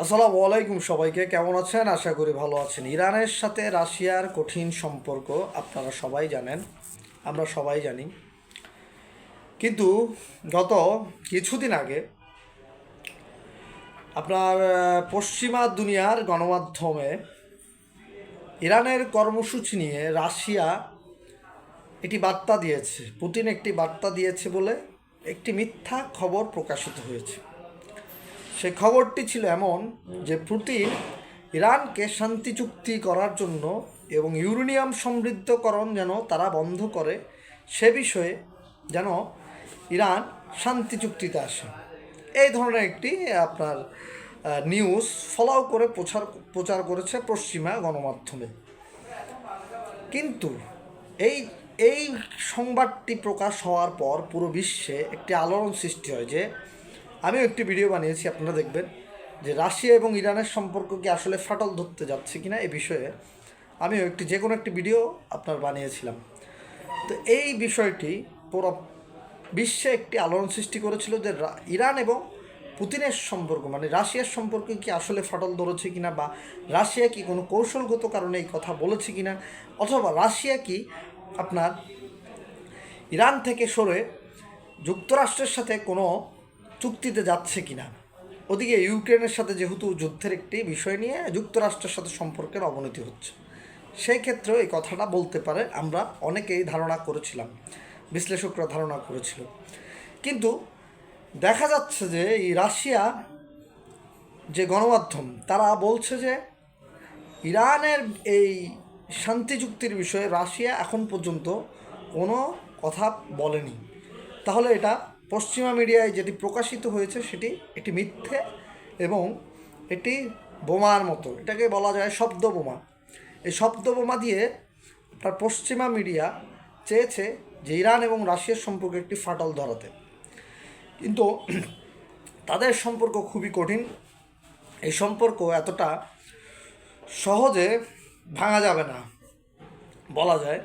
আসসালামু আলাইকুম সবাইকে, কেমন আছেন? আশা করি ভালো আছেন। ইরানের সাথে রাশিয়ার কঠিন সম্পর্ক আপনারা সবাই জানেন, আমরা সবাই জানি। কিন্তু গত কিছুদিন আগে আপনার পশ্চিমা দুনিয়ার গণমাধ্যমে ইরানের কর্মসূচি নিয়ে রাশিয়া একটি বার্তা দিয়েছে, পুতিন একটি বার্তা দিয়েছে বলে একটি মিথ্যা খবর প্রকাশিত হয়েছে। সেই খবরটি ছিল এমন যে পুতিন ইরানকে শান্তি চুক্তি করার জন্য এবং ইউরেনিয়াম সমৃদ্ধকরণ যেন তারা বন্ধ করে, সে বিষয়ে যেন ইরান শান্তি চুক্তিতে আসে। এই ধরনের একটি আপনার নিউজ ফলাও করে প্রচার প্রচার করেছে পশ্চিমা গণমাধ্যমে। কিন্তু এই এই সংবাদটি প্রকাশ হওয়ার পর পুরো বিশ্বে একটি আলোড়ন সৃষ্টি হয় যে আমিও একটি ভিডিও বানিয়েছি, আপনারা দেখবেন, যে রাশিয়া এবং ইরানের সম্পর্ক কি আসলে ফাটল ধরতে যাচ্ছে কি না এ বিষয়ে আমিও একটি, যে কোনো একটি ভিডিও আপনার বানিয়েছিলাম। তো এই বিষয়টি পুরো বিশ্বে একটি আলোড়ন সৃষ্টি করেছিল যে ইরান এবং পুতিনের সম্পর্ক মানে রাশিয়ার সম্পর্কে কি আসলে ফাটল ধরেছে কিনা বা রাশিয়া কি কোনো কৌশলগত কারণে এই কথা বলেছে কিনা, অথবা রাশিয়া কি আপনার ইরান থেকে সরে যুক্তরাষ্ট্রের সাথে কোনো চুক্তিতে যাচ্ছে কিনা। ওদিকে ইউক্রেনের সাথে যেহেতু যুদ্ধের একটি বিষয় নিয়ে যুক্তরাষ্ট্রের সাথে সম্পর্কের অবনতি হচ্ছে। সেই ক্ষেত্রেও এই কথাটা বলতে পারে আমরা অনেকেই ধারণা করেছিলাম, বিশ্লেষকরা ধারণা করেছিল। কিন্তু দেখা যাচ্ছে যে এই রাশিয়া যে গণমাধ্যম, তারা বলছে যে ইরানের এই শান্তি চুক্তির বিষয়ে রাশিয়া এখন পর্যন্ত কোনো কথা বলেনি। তাহলে এটা পশ্চিমা মিডিয়ায় যেটি প্রকাশিত হয়েছে সেটি একটি মিথ্যে এবং এটি বোমার মতো। এটাকে বলা যায় শব্দ বোমা। এই শব্দ বোমা দিয়ে তার পশ্চিমা মিডিয়া চেয়েছে যে ইরান এবং রাশিয়ার সম্পর্কে একটি ফাটল ধরাতে। কিন্তু তাদের সম্পর্ক খুবই কঠিন। এই সম্পর্ক এতটা সহজে ভাঙা যাবে না, বলা যায়।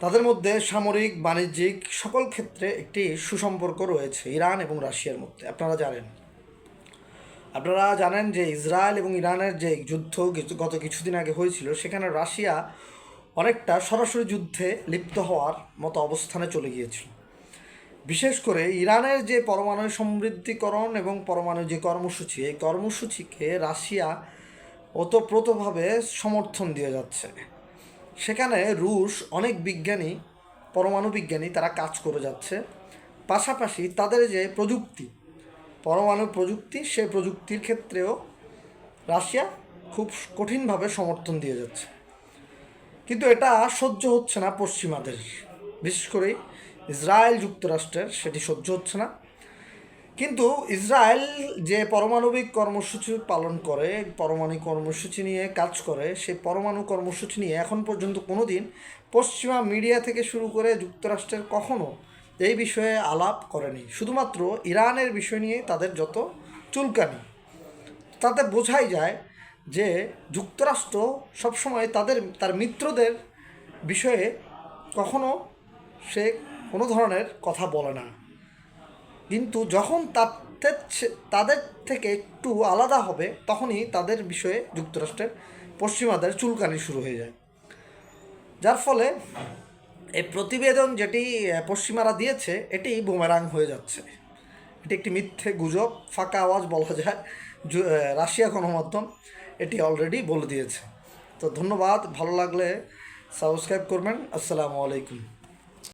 তাদের মধ্যে সামরিক, বাণিজ্যিক সকল ক্ষেত্রে একটি সুসম্পর্ক রয়েছে ইরান এবং রাশিয়ার মধ্যে। আপনারা জানেন। আপনারা জানেন যে ইসরায়েল এবং ইরানের যে যুদ্ধ গত কিছুদিন আগে হয়েছিল, সেখানে রাশিয়া অনেকটা সরাসরি যুদ্ধে লিপ্ত হওয়ার মতো অবস্থানে চলে গিয়েছিল। বিশেষ করে ইরানের যে পরমাণু সমৃদ্ধিকরণ এবং পরমাণু যে কর্মসূচি, এই কর্মসূচিকে রাশিয়া ওতপ্রোতভাবে সমর্থন দিয়ে যাচ্ছে। সেখানে রুশ অনেক বিজ্ঞানী, পরমাণু বিজ্ঞানী তারা কাজ করে যাচ্ছে। পাশাপাশি তাদের যে প্রযুক্তি, পরমাণু প্রযুক্তি, সে প্রযুক্তির ক্ষেত্রেও রাশিয়া খুব কঠিনভাবে সমর্থন দিয়ে যাচ্ছে। কিন্তু এটা সহ্য হচ্ছে না পশ্চিমাদের। বিশেষ করে ইসরায়েল যুক্তরাষ্ট্রের, সেটি সহ্য হচ্ছে না। কিন্তু ইসরায়েল যে পারমাণবিক কর্মসূচি পালন করে পরমাণু কর্মসূচি নিয়ে কাজ করে, সেই পরমাণু কর্মসূচি নিয়ে এখন পর্যন্ত কোনো দিন পশ্চিমা মিডিয়া থেকে শুরু করে যুক্তরাষ্ট্রের কখনো এই বিষয়ে আলাপ করেনি। শুধুমাত্র ইরানের বিষয় নিয়ে তাদের যত চুলকানি, তাতে বোঝাই যায় যে যুক্তরাষ্ট্র সবসময় তাদের, তার মিত্রদের বিষয়ে কখনো সে কোনো ধরনের কথা বলে না। কিন্তু যখন তাদের তাদের থেকে একটু আলাদা হবে, তখনই তাদের বিষয়ে যুক্তরাষ্ট্রের পশ্চিমাদের চুলকানি শুরু হয়ে যায়। যার ফলে এই প্রতিবেদন যেটি পশ্চিমারা দিয়েছে, এটি বুমেরাং হয়ে যাচ্ছে। এটি একটি মিথ্যে গুজব, ফাঁকা আওয়াজ বলা যায় রাশিয়া গণমাধ্যম এটি অলরেডি বলে দিয়েছে। তো ধন্যবাদ, ভালো লাগলে সাবস্ক্রাইব করবেন। আসসালামু আলাইকুম।